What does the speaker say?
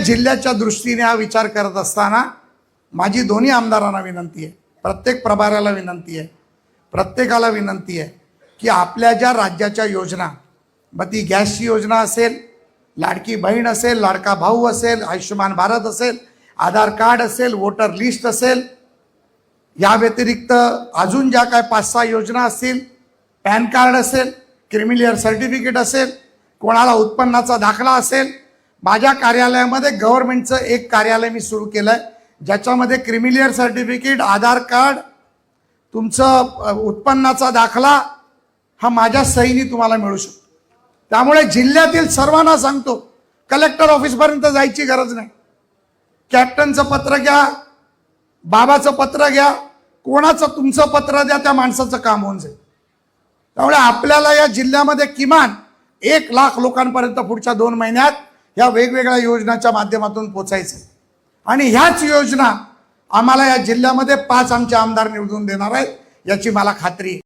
जिल्ह्याच्या दृष्टीने हा विचार करत असताना माझी दोन्ही आमदारांना विनंती आहे. प्रत्येक प्रभाराला विनंती आहे. प्रत्येकाला विनंती आहे की आपल्या ज्या राज्याच्या योजना मग ती गॅसची योजना असेल लाडकी बहीण असेल लाडका भाऊ असेल आयुष्यमान भारत असेल आधार कार्ड असेल वोटर लिस्ट असेल या व्यतिरिक्त अजून ज्या काय पाच सहा योजना असतील पॅन कार्ड असेल क्रिमिलियर सर्टिफिकेट असेल कोणाला उत्पन्नाचा दाखला असेल माझ्या कार्यालयामध्ये गव्हर्नमेंटचं एक कार्यालय मी सुरू केलं आहे ज्याच्यामध्ये क्रिमिलियर सर्टिफिकेट आधार कार्ड तुमचं उत्पन्नाचा दाखला हा माझ्या सहीनी तुम्हाला मिळू शकतो. त्यामुळे जिल्ह्यातील सर्वांना सांगतो कलेक्टर ऑफिसपर्यंत जायची गरज नाही. कॅप्टनचं पत्र घ्या बाबाचं पत्र घ्या कोणाचं तुमचं पत्र द्या त्या माणसाचं काम होऊन जाईल. त्यामुळे आपल्याला या जिल्ह्यामध्ये किमान एक लाख लोकांपर्यंत पुढच्या दोन महिन्यात या वेगवेगळ्या योजनाच्या माध्यमातून पोचायचं आहे. आणि ह्याच योजना आम्हाला या जिल्ह्यामध्ये पाच आमचे आमदार निवडून देणार आहेत याची मला खात्री आहे